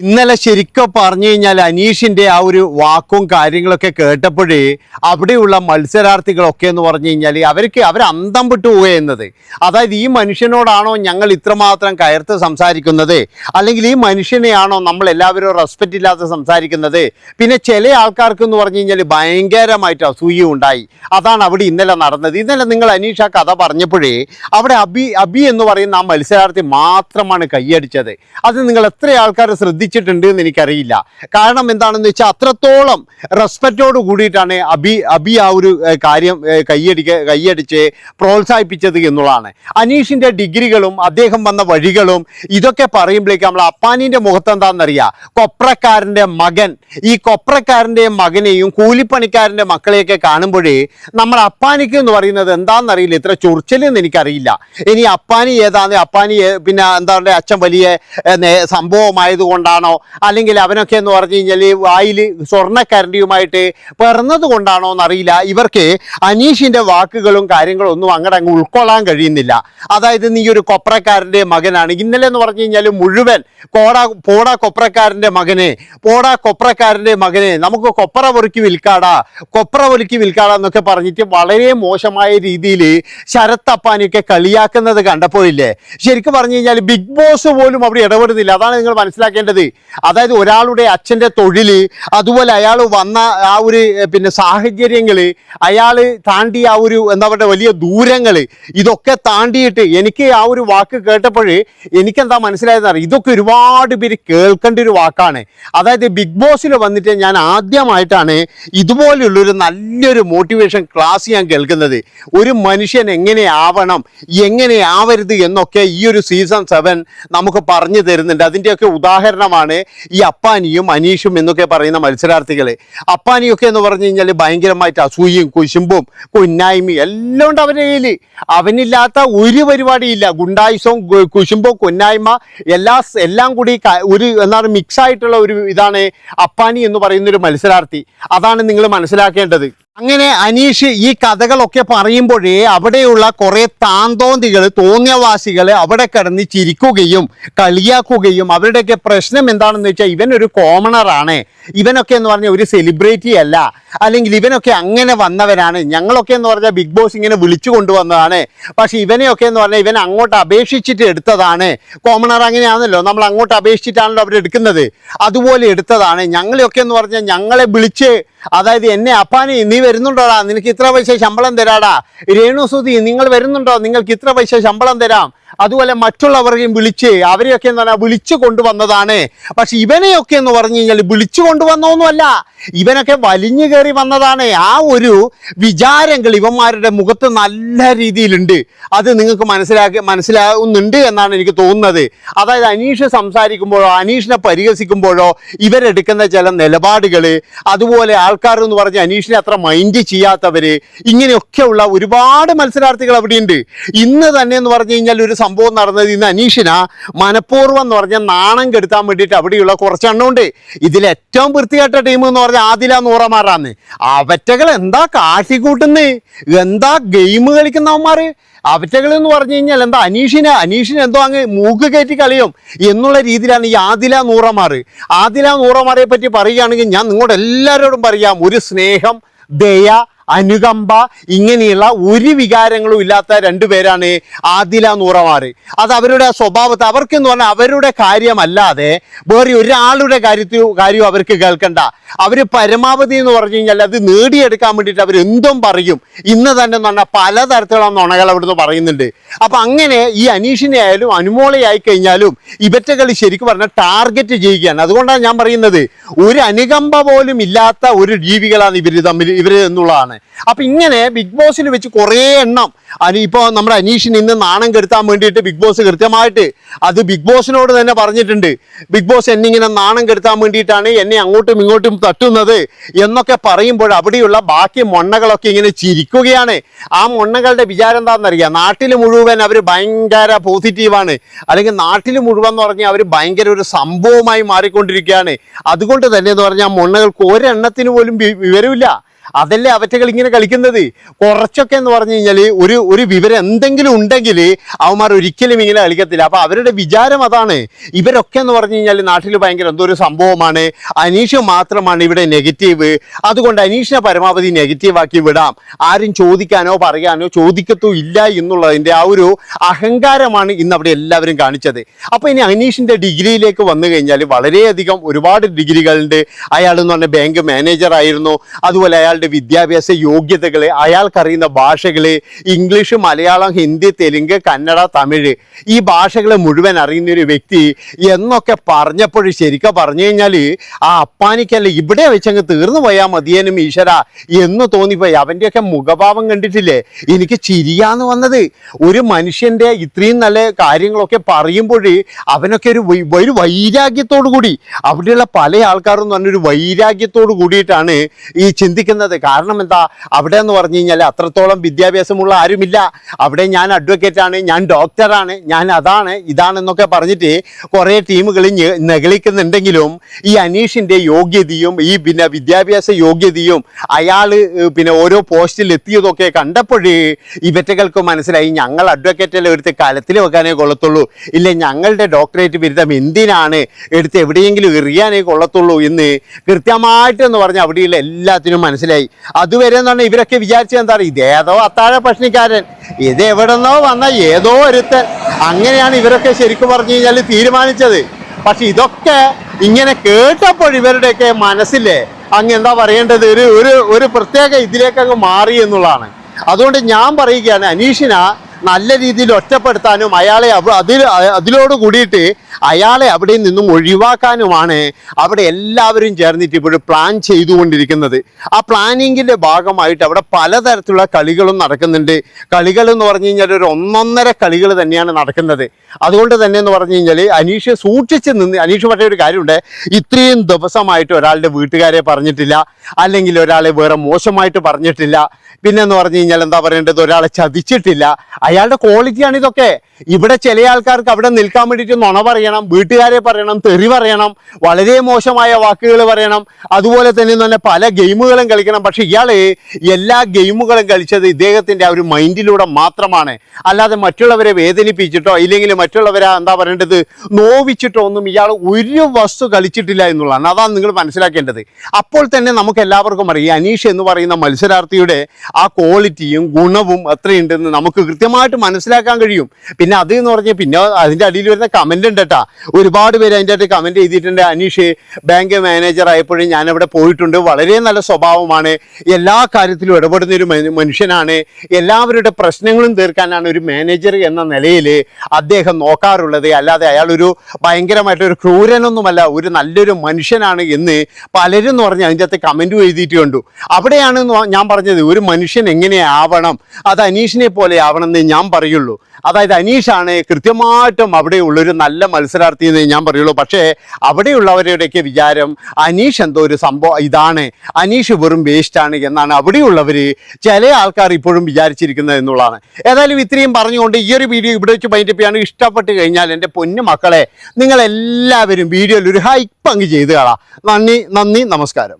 ഇന്നലെ ശരിക്കും പറഞ്ഞു കഴിഞ്ഞാൽ അനീഷിന്റെ ആ ഒരു വാക്കും കാര്യങ്ങളൊക്കെ കേട്ടപ്പോഴേ അവിടെയുള്ള മത്സരാർത്ഥികളൊക്കെ എന്ന് പറഞ്ഞു കഴിഞ്ഞാൽ അവർക്ക് അവർ അന്തം വിട്ടു പോകുന്നത് അതായത് ഈ മനുഷ്യനോടാണോ ഞങ്ങൾ ഇത്രമാത്രം കയർത്ത് സംസാരിക്കുന്നത്? അല്ലെങ്കിൽ ഈ മനുഷ്യനെയാണോ നമ്മൾ എല്ലാവരും റെസ്പെക്റ്റ് ഇല്ലാതെ സംസാരിക്കുന്നത്? പിന്നെ ചില ആൾക്കാർക്ക് എന്ന് പറഞ്ഞു കഴിഞ്ഞാൽ ഭയങ്കരമായിട്ട് അസൂയ ഉണ്ടായി. അതാണ് അവിടെ ഇന്നലെ നടന്നത്. ഇന്നലെ നിങ്ങൾ അനീഷ് ആ കഥ പറഞ്ഞപ്പോഴേ അവിടെ അബി അബി എന്ന് പറയുന്ന ആ മത്സരാർത്ഥി മാത്രമാണ് കൈയടിച്ചത്. അത് നിങ്ങൾ എത്ര ആൾക്കാർ ശ്രദ്ധിച്ചിട്ടുണ്ട് എന്ന് എനിക്കറിയില്ല. കാരണം എന്താണെന്ന് വെച്ചാൽ അത്രത്തോളം റെസ്പെക്റ്റോട് കൂടിയിട്ടാണ് അബി അബി ആ ഒരു കാര്യം കൈയടിക്ക കൈയടിച്ച് പ്രോത്സാഹിപ്പിച്ചത് എന്നുള്ളതാണ്. അനീഷിന്റെ ഡിഗ്രികളും അദ്ദേഹം വന്ന വഴികളും ഇതൊക്കെ പറയുമ്പോഴേക്ക് നമ്മൾ അപ്പാനിന്റെ മുഖത്ത് എന്താണെന്നറിയാം? കൊപ്രക്കാരന്റെ മകൻ. ഈ കൊപ്രക്കാരന്റെ മകനെയും കൂലിപ്പണിക്കാരന്റെ മക്കളെയൊക്കെ കാണുമ്പോഴേ നമ്മൾ അപ്പാനിക്ക് എന്ന് പറയുന്നത് എന്താണെന്നറിയില്ല. ഇത്ര ചൊറിച്ചലെന്ന് എനിക്കറിയില്ല. ഇനി അപ്പാനി ഏതാണ്? അപ്പാനി പിന്നെ എന്താ പറയുക അച്ഛൻ വലിയ സംഭവമായതുകൊണ്ടാണ് സംഭവമായത് കൊണ്ടാണോ? അല്ലെങ്കിൽ അവനൊക്കെ എന്ന് പറഞ്ഞു കഴിഞ്ഞാൽ വായിൽ സ്വർണക്കരണ്ടിയുമായിട്ട് പിറന്നത് കൊണ്ടാണോ എന്നറിയില്ല. ഇവർക്ക് അനീഷിന്റെ വാക്കുകളും കാര്യങ്ങളും ഒന്നും അങ്ങോട്ട് അങ്ങ് ഉൾക്കൊള്ളാൻ കഴിയുന്നില്ല. അതായത് നീ ഒരു കൊപ്രക്കാരന്റെ മകനാണ്. ഇന്നലെ എന്ന് പറഞ്ഞു കഴിഞ്ഞാൽ മുഴുവൻ കോടാ പോടാ കൊപ്രക്കാരന്റെ മകനെ പോടാ കൊപ്രക്കാരന്റെ മകനെ നമുക്ക് കൊപ്ര പൊറുക്കി വിൽക്കാടാ കൊപ്ര പൊറുക്കി വിൽക്കാടാ എന്നൊക്കെ പറഞ്ഞിട്ട് വളരെ മോശമായ രീതിയിൽ ശരത് അപ്പാനിയൊക്കെ കളിയാക്കുന്നത് കണ്ടപ്പോഴില്ലേ? ശരിക്കും പറഞ്ഞു കഴിഞ്ഞാൽ ബിഗ് ബോസ് പോലും അവിടെ ഇടപെടുന്നില്ല. അതാണ് നിങ്ങൾ മനസ്സിലാക്കേണ്ടത്. അതായത് ഒരാളുടെ അച്ഛന്റെ തൊഴിൽ അതുപോലെ അയാൾ വന്ന ആ ഒരു പിന്നെ സാഹചര്യങ്ങൾ അയാൾ താണ്ടി ആ ഒരു എന്താ പറയുക വലിയ ദൂരങ്ങൾ ഇതൊക്കെ താണ്ടിയിട്ട് എനിക്ക് ആ ഒരു വാക്ക് കേട്ടപ്പോൾ എനിക്കെന്താ മനസ്സിലായതെന്ന് ഇതൊക്കെ ഒരുപാട് പേര് കേൾക്കേണ്ട ഒരു വാക്കാണ്. അതായത് ബിഗ് ബോസിൽ വന്നിട്ട് ഞാൻ ആദ്യമായിട്ടാണ് ഇതുപോലെയുള്ളൊരു നല്ലൊരു മോട്ടിവേഷൻ ക്ലാസ് ഞാൻ കേൾക്കുന്നത്. ഒരു മനുഷ്യൻ എങ്ങനെയാവണം എങ്ങനെയാവരുത് എന്നൊക്കെ ഈ ഒരു സീസൺ സെവൻ നമുക്ക് പറഞ്ഞു തരുന്നുണ്ട്. അതിന്റെയൊക്കെ ഉദാഹരണമാണ് ഈ അപ്പാനിയും അനീഷും എന്നൊക്കെ പറയുന്ന മത്സരാർത്ഥികൾ അപ്പാനിയൊക്കെ എന്ന് പറഞ്ഞു കഴിഞ്ഞാൽ ഭയങ്കരമായിട്ട് അസൂയയും കുശുമ്പും കുന്നായ്മയും എല്ലാം ഉണ്ട് അവന്റെ കയ്യിൽ അവനില്ലാത്ത ഒരു പരിപാടിയില്ല. ഗുണ്ടായുസവും കുശുമ്പും കുന്നായ്മ എല്ലാ എല്ലാം കൂടി ഒരു എന്താണ് മിക്സ് ആയിട്ടുള്ള ഒരു ഇതാണ് അപ്പാനി എന്ന് പറയുന്ന ഒരു മത്സരാർത്ഥി. അതാണ് നിങ്ങൾ മനസ്സിലാക്കേണ്ടത്. അങ്ങനെ അനീഷ് ഈ കഥകളൊക്കെ പറയുമ്പോഴേ അവിടെയുള്ള കുറെ താന്തോന്തികൾ തോന്നിയവാസികൾ അവിടെ കിടന്ന് ചിരിക്കുകയും കളിയാക്കുകയും അവരുടെയൊക്കെ പ്രശ്നം എന്താണെന്ന് വെച്ചാൽ ഇവൻ ഒരു കോമണറാണ് ഇവനൊക്കെ എന്ന് പറഞ്ഞാൽ ഒരു സെലിബ്രിറ്റി അല്ല. അല്ലെങ്കിൽ ഇവനൊക്കെ അങ്ങനെ വന്നവരാണ് ഞങ്ങളൊക്കെ എന്ന് പറഞ്ഞാൽ ബിഗ് ബോസ് ഇങ്ങനെ വിളിച്ചു കൊണ്ടുവന്നതാണ്. പക്ഷേ ഇവനെയൊക്കെ എന്ന് പറഞ്ഞാൽ ഇവൻ അങ്ങോട്ട് അപേക്ഷിച്ചിട്ട് എടുത്തതാണ്. കോമണർ അങ്ങനെയാണല്ലോ. നമ്മൾ അങ്ങോട്ട് അപേക്ഷിച്ചിട്ടാണല്ലോ അവരെടുക്കുന്നത് അതുപോലെ എടുത്തതാണ്. ഞങ്ങളെയൊക്കെ എന്ന് പറഞ്ഞാൽ ഞങ്ങളെ വിളിച്ച് അതായത് എന്നെ അപ്പാനി നീ വരുന്നുണ്ടോടാ? നിനക്ക് ഇത്ര പൈസ ശമ്പളം തരാടാ. രേണുസുതി നിങ്ങൾ വരുന്നുണ്ടോ? നിങ്ങൾക്ക് ഇത്ര പൈസ ശമ്പളം തരാം. അതുപോലെ മറ്റുള്ളവരെയും വിളിച്ച് അവരെയൊക്കെ എന്ന് പറഞ്ഞാൽ വിളിച്ചു കൊണ്ടുവന്നതാണ്. പക്ഷെ ഇവനെയൊക്കെ എന്ന് പറഞ്ഞു കഴിഞ്ഞാൽ വിളിച്ചു കൊണ്ടുവന്നൊന്നുമല്ല. ഇവനൊക്കെ വലിഞ്ഞു കയറി വന്നതാണ്. ആ ഒരു വിചാരങ്ങൾ ഇവന്മാരുടെ മുഖത്ത് നല്ല രീതിയിലുണ്ട്. അത് നിങ്ങൾക്ക് മനസ്സിലാക്കി മനസ്സിലാകുന്നുണ്ട് എന്നാണ് എനിക്ക് തോന്നുന്നത്. അതായത് അനീഷ് സംസാരിക്കുമ്പോഴോ അനീഷിനെ പരിഹസിക്കുമ്പോഴോ ഇവരെടുക്കുന്ന ചില നിലപാടുകൾ അതുപോലെ ആൾക്കാർ എന്ന് പറഞ്ഞ് അനീഷിനെ അത്ര മൈൻഡ് ചെയ്യാത്തവര് ഇങ്ങനെയൊക്കെയുള്ള ഒരുപാട് മത്സരാർത്ഥികൾ അവിടെയുണ്ട്. ഇന്ന് തന്നെ എന്ന് പറഞ്ഞു കഴിഞ്ഞാൽ ഒരു സംഭവം നടന്നത് ഇന്ന് അനീഷിന മനഃപൂർവം എന്ന് പറഞ്ഞാൽ നാണം കെടുത്താൻ വേണ്ടിയിട്ട് അവിടെയുള്ള കുറച്ചെണ്ണമുണ്ട് ഇതിൽ ഏറ്റവും വൃത്തികെട്ട ടീം എന്ന് പറഞ്ഞാൽ ആദില നൂറമാറാന്ന് അവറ്റകൾ എന്താ കാട്ടിക്കൂട്ടുന്നേ എന്താ ഗെയിം കളിക്കുന്നവന്മാര്? അവറ്റകൾ എന്ന് പറഞ്ഞു കഴിഞ്ഞാൽ എന്താ അനീഷിനെ അനീഷിനെ എന്തോ അങ്ങ് മൂക്ക് കയറ്റി കളിയും എന്നുള്ള രീതിയിലാണ് ഈ ആദില നൂറമാർ. ആദില നൂറമാരെ പറ്റി പറയുകയാണെങ്കിൽ ഞാൻ നിങ്ങളോട് എല്ലാവരോടും പറയാം ഒരു സ്നേഹം ദയ അനുകമ്പ ഇങ്ങനെയുള്ള ഒരു വികാരങ്ങളും ഇല്ലാത്ത രണ്ടുപേരാണ് ആദില നൂറമാർ. അത് അവരുടെ സ്വഭാവത്തെ അവർക്കെന്ന് പറഞ്ഞാൽ അവരുടെ കാര്യമല്ലാതെ വേറെ ഒരാളുടെ കാര്യത്തിൽ കാര്യം അവർക്ക് കേൾക്കണ്ട. അവർ പരമാവധി എന്ന് പറഞ്ഞു കഴിഞ്ഞാൽ അത് നേടിയെടുക്കാൻ വേണ്ടിയിട്ട് അവർ എന്തും പറയും. ഇന്ന് തന്നെ എന്ന് പറഞ്ഞാൽ പലതരത്തിലുള്ള നുണകൾ അവിടുന്ന് പറയുന്നുണ്ട്. അപ്പം അങ്ങനെ ഈ അനീഷിനെ ആയാലും അനുമോളയായി കഴിഞ്ഞാലും ഇവറ്റകൾ ശരിക്കും പറഞ്ഞാൽ ടാർഗറ്റ് ചെയ്യുകയാണ്. അതുകൊണ്ടാണ് ഞാൻ പറയുന്നത്. ഒരു അനുകമ്പ പോലും ഇല്ലാത്ത ഒരു ജീവികളാണ് ഇവർ തമ്മിൽ ഇവർ എന്നുള്ളതാണ്. അപ്പം ഇങ്ങനെ ബിഗ് ബോസിൽ വെച്ച് കുറേ എണ്ണം. അനി ഇപ്പോൾ നമ്മുടെ അനീഷിന് ഇന്ന് നാണം കെടുത്താൻ വേണ്ടിയിട്ട് ബിഗ് ബോസ് കൃത്യമായിട്ട് അത് ബിഗ് ബോസിനോട് തന്നെ പറഞ്ഞിട്ടുണ്ട്. ബിഗ് ബോസ് എന്നെ ഇങ്ങനെ നാണം കെടുത്താൻ വേണ്ടിയിട്ടാണ് എന്നെ അങ്ങോട്ടും ഇങ്ങോട്ടും തട്ടുന്നത് എന്നൊക്കെ പറയുമ്പോൾ അവിടെയുള്ള ബാക്കി മൊണ്ണകളൊക്കെ ഇങ്ങനെ ചിരിക്കുകയാണ്. ആ മൊണ്ണകളുടെ വിചാരം എന്താണെന്നറിയാം? നാട്ടിൽ മുഴുവൻ അവർ ഭയങ്കര പോസിറ്റീവാണ് അല്ലെങ്കിൽ നാട്ടിൽ മുഴുവൻ എന്ന് പറഞ്ഞാൽ അവർ ഭയങ്കര ഒരു സംഭവമായി മാറിക്കൊണ്ടിരിക്കുകയാണ്. അതുകൊണ്ട് തന്നെ എന്ന് പറഞ്ഞാൽ മൊണ്ണകൾക്ക് ഒരെണ്ണത്തിന് പോലും വിവരമില്ല. അതല്ലേ അവറ്റകൾ ഇങ്ങനെ കളിക്കുന്നത്? കുറച്ചൊക്കെ എന്ന് പറഞ്ഞു കഴിഞ്ഞാൽ ഒരു ഒരു വിവരം എന്തെങ്കിലും ഉണ്ടെങ്കിൽ അവന്മാർ ഒരിക്കലും ഇങ്ങനെ കളിക്കത്തില്ല. അപ്പൊ അവരുടെ വിചാരം അതാണ്. ഇവരൊക്കെ എന്ന് പറഞ്ഞു കഴിഞ്ഞാൽ നാട്ടിൽ ഭയങ്കര എന്തോ ഒരു സംഭവമാണ്. അനീഷ് മാത്രമാണ് ഇവിടെ നെഗറ്റീവ് അതുകൊണ്ട് അനീഷിനെ പരമാവധി നെഗറ്റീവ് ആക്കി വിടാം. ആരും ചോദിക്കാനോ പറയാനോ ചോദിക്കത്തോ ഇല്ല എന്നുള്ളതിന്റെ ആ ഒരു അഹങ്കാരമാണ് ഇന്ന് അവിടെ എല്ലാവരും കാണിച്ചത്. അപ്പോൾ ഇനി അനീഷിന്റെ ഡിഗ്രിയിലേക്ക് വന്നു കഴിഞ്ഞാൽ വളരെയധികം ഒരുപാട് ഡിഗ്രികളുണ്ട്. അയാൾ എന്ന് പറഞ്ഞാൽ ബാങ്ക് മാനേജർ ആയിരുന്നു. അതുപോലെ അയാളുടെ വിദ്യാഭ്യാസ യോഗ്യതകൾ അയാൾക്കറിയുന്ന ഭാഷകൾ ഇംഗ്ലീഷ് മലയാളം ഹിന്ദി തെലുങ്ക് കന്നഡ തമിഴ് ഈ ഭാഷകളെ മുഴുവൻ അറിയുന്ന ഒരു വ്യക്തി എന്നൊക്കെ പറഞ്ഞപ്പോൾ ശരിക്കും പറഞ്ഞു കഴിഞ്ഞാൽ ആ അപ്പാനിക്കല്ല ഇവിടെ വെച്ചങ്ങ് തീർന്നു പോയാൽ മതിയേനും ഈശ്വര എന്ന് തോന്നിപ്പോയി. അവന്റെയൊക്കെ മുഖഭാവം കണ്ടിട്ടില്ലേ? എനിക്ക് ചിരിയാന്ന് വന്നത്. ഒരു മനുഷ്യന്റെ ഇത്രയും നല്ല കാര്യങ്ങളൊക്കെ പറയുമ്പോൾ അവനൊക്കെ ഒരു ഒരു വൈരാഗ്യത്തോടു കൂടി അവിടെയുള്ള പല ആൾക്കാരും എന്ന് പറഞ്ഞൊരു വൈരാഗ്യത്തോടു കൂടിയിട്ടാണ് ഈ ചിന്തിക്കുന്നത്. കാരണം എന്താ? അവിടെ എന്ന് പറഞ്ഞു കഴിഞ്ഞാൽ അത്രത്തോളം വിദ്യാഭ്യാസമുള്ള ആരുമില്ല. അവിടെ ഞാൻ അഡ്വക്കേറ്റ് ആണ് ഞാൻ ഡോക്ടറാണ് ഞാൻ അതാണ് ഇതാണെന്നൊക്കെ പറഞ്ഞിട്ട് കുറേ ടീമുകൾ നെഗളിക്കുന്നുണ്ടെങ്കിലും ഈ അനീഷിന്റെ യോഗ്യതയും ഈ പിന്നെ വിദ്യാഭ്യാസ യോഗ്യതയും അയാൾ പിന്നെ ഓരോ പോസ്റ്റിൽ എത്തിയതൊക്കെ കണ്ടപ്പോഴേ ഇവറ്റകൾക്ക് മനസ്സിലായി ഞങ്ങൾ അഡ്വക്കേറ്റിൽ എടുത്ത് കലത്തിൽ വെക്കാനേ കൊള്ളത്തുള്ളൂ. ഇല്ല ഞങ്ങളുടെ ഡോക്ടറേറ്റ് ബിരുദം എന്തിനാണ് എടുത്ത് എവിടെയെങ്കിലും എറിയാനേ കൊള്ളത്തുള്ളൂ എന്ന് കൃത്യമായിട്ട് എന്ന് പറഞ്ഞാൽ അവിടെയുള്ള എല്ലാത്തിനും മനസ്സിലായി. അതുവരെ എന്ന് പറഞ്ഞാൽ ഇവരൊക്കെ വിചാരിച്ചത് എന്താ പറയുക ഇതേതോ അത്താഴ ഭക്ഷണിക്കാരൻ. ഇത് എവിടെന്നോ വന്ന ഏതോ ഒരുത്തൻ. അങ്ങനെയാണ് ഇവരൊക്കെ ശരിക്കും പറഞ്ഞു കഴിഞ്ഞാൽ തീരുമാനിച്ചത്. പക്ഷെ ഇതൊക്കെ ഇങ്ങനെ കേട്ടപ്പോൾ ഇവരുടെയൊക്കെ മനസ്സിലെ അങ്ങ് എന്താ പറയേണ്ടത്? ഒരു ഒരു പ്രത്യേക ഇതിലേക്ക് അങ്ങ് മാറി എന്നുള്ളതാണ്. അതുകൊണ്ട് ഞാൻ പറയുകയാണ് അനീഷിന നല്ല രീതിയിൽ ഒറ്റപ്പെടുത്താനും അയാളെ അതിൽ അതിലോട് കൂടിയിട്ട് അയാളെ അവിടെ നിന്നും ഒഴിവാക്കാനുമാണ് അവിടെ എല്ലാവരും ചേർന്നിട്ട് ഇപ്പോഴും പ്ലാൻ ചെയ്തുകൊണ്ടിരിക്കുന്നത്. ആ പ്ലാനിങ്ങിന്റെ ഭാഗമായിട്ട് അവിടെ പലതരത്തിലുള്ള കളികളും നടക്കുന്നുണ്ട്. കളികൾ എന്ന് പറഞ്ഞു കഴിഞ്ഞാൽ ഒരു ഒന്നൊന്നര കളികൾ തന്നെയാണ് നടക്കുന്നത്. അതുകൊണ്ട് തന്നെ എന്ന് പറഞ്ഞു കഴിഞ്ഞാൽ അനീഷ് സൂക്ഷിച്ച് നിന്ന് അനീഷ് പറഞ്ഞ ഒരു കാര്യമുണ്ട്. ഇത്രയും ദിവസമായിട്ട് ഒരാളുടെ വീട്ടുകാരെ പറഞ്ഞിട്ടില്ല അല്ലെങ്കിൽ ഒരാളെ വേറെ മോശമായിട്ട് പറഞ്ഞിട്ടില്ല. പിന്നെ എന്ന് പറഞ്ഞു കഴിഞ്ഞാൽ എന്താ പറയേണ്ടത്? ഒരാളെ ചതിച്ചിട്ടില്ല. അയാളുടെ ക്വാളിറ്റിയാണ് ഇതൊക്കെ. ഇവിടെ ചില ആൾക്കാർക്ക് അവിടെ നിൽക്കാൻ വേണ്ടിയിട്ട് നുണ പറയണം വീട്ടുകാരെ പറയണം തെറി പറയണം വളരെ മോശമായ വാക്കുകൾ പറയണം. അതുപോലെ തന്നെ തന്നെ പല ഗെയിമുകളും കളിക്കണം. പക്ഷെ ഇയാൾ എല്ലാ ഗെയിമുകളും കളിച്ചത് ഇദ്ദേഹത്തിന്റെ ആ ഒരു മൈൻഡിലൂടെ മാത്രമാണ്. അല്ലാതെ മറ്റുള്ളവരെ വേദനിപ്പിച്ചിട്ടോ ഇല്ലെങ്കിൽ മറ്റുള്ളവരെ എന്താ പറയേണ്ടത്? നോവിച്ചിട്ടോ ഒന്നും ഇയാൾ ഒരു വസ്തു കളിച്ചിട്ടില്ല എന്നുള്ളതാണ്. അതാണ് നിങ്ങൾ മനസ്സിലാക്കേണ്ടത്. അപ്പോൾ തന്നെ നമുക്ക് എല്ലാവർക്കും അറിയാം അനീഷ് എന്ന് പറയുന്ന മത്സരാർത്ഥിയുടെ ആ ക്വാളിറ്റിയും ഗുണവും എത്രയുണ്ടെന്ന് നമുക്ക് കൃത്യമായിട്ട് മനസ്സിലാക്കാൻ കഴിയും. പിന്നെ അത് എന്ന് പറഞ്ഞാൽ പിന്നെ അതിന്റെ അടിയിൽ വരുന്ന കമന്റ് ഉണ്ട് കേട്ടോ. ഒരുപാട് പേര് അതിന്റെ അകത്ത് കമന്റ് ചെയ്തിട്ടുണ്ട് അനീഷ് ബാങ്ക് മാനേജർ ആയപ്പോഴും ഞാനവിടെ പോയിട്ടുണ്ട്. വളരെ നല്ല സ്വഭാവമാണ്. എല്ലാ കാര്യത്തിലും ഇടപെടുന്ന ഒരു മനുഷ്യനാണ്. എല്ലാവരുടെ പ്രശ്നങ്ങളും തീർക്കാനാണ് ഒരു മാനേജർ എന്ന നിലയിൽ അദ്ദേഹം നോക്കാറുള്ളത് അല്ലാതെ അയാളൊരു ഭയങ്കരമായിട്ടൊരു ക്രൂരനൊന്നുമല്ല ഒരു നല്ലൊരു മനുഷ്യനാണ് എന്ന് പലരും എന്ന് പറഞ്ഞ് അതിന്റെ അകത്ത് കമന്റും എഴുതിയിട്ട് കണ്ടു. അവിടെയാണ് ഞാൻ പറഞ്ഞത് ഒരു മനുഷ്യൻ എങ്ങനെയാവണം അത് അനീഷിനെ പോലെ ആവണം എന്ന് ഞാൻ പറയുള്ളൂ. അതായത് അനീഷാണ് കൃത്യമായിട്ടും അവിടെയുള്ളൊരു നല്ല മത്സരാർത്ഥി എന്ന് ഞാൻ പറയുള്ളൂ. പക്ഷേ അവിടെയുള്ളവരുടെയൊക്കെ വിചാരം അനീഷ് എന്തോ ഒരു സംഭവം ഇതാണ്. അനീഷ് വെറും വേസ്റ്റാണ് എന്നാണ് അവിടെയുള്ളവർ ചില ആൾക്കാർ ഇപ്പോഴും വിചാരിച്ചിരിക്കുന്നത് എന്നുള്ളതാണ്. ഏതായാലും ഇത്രയും പറഞ്ഞുകൊണ്ട് ഈ ഒരു വീഡിയോ ഇവിടെ വെച്ച് പൈന്റപ്പിയാണ് ചെയ്യാണ്. ഇഷ്ടപ്പെട്ട് കഴിഞ്ഞാൽ എന്റെ പൊന്നു മക്കളെ നിങ്ങളെല്ലാവരും വീഡിയോയിൽ ഒരു ഹൈപ്പ് അങ്ങ് ചെയ്ത് കാണാം നന്ദി നന്ദി നമസ്കാരം.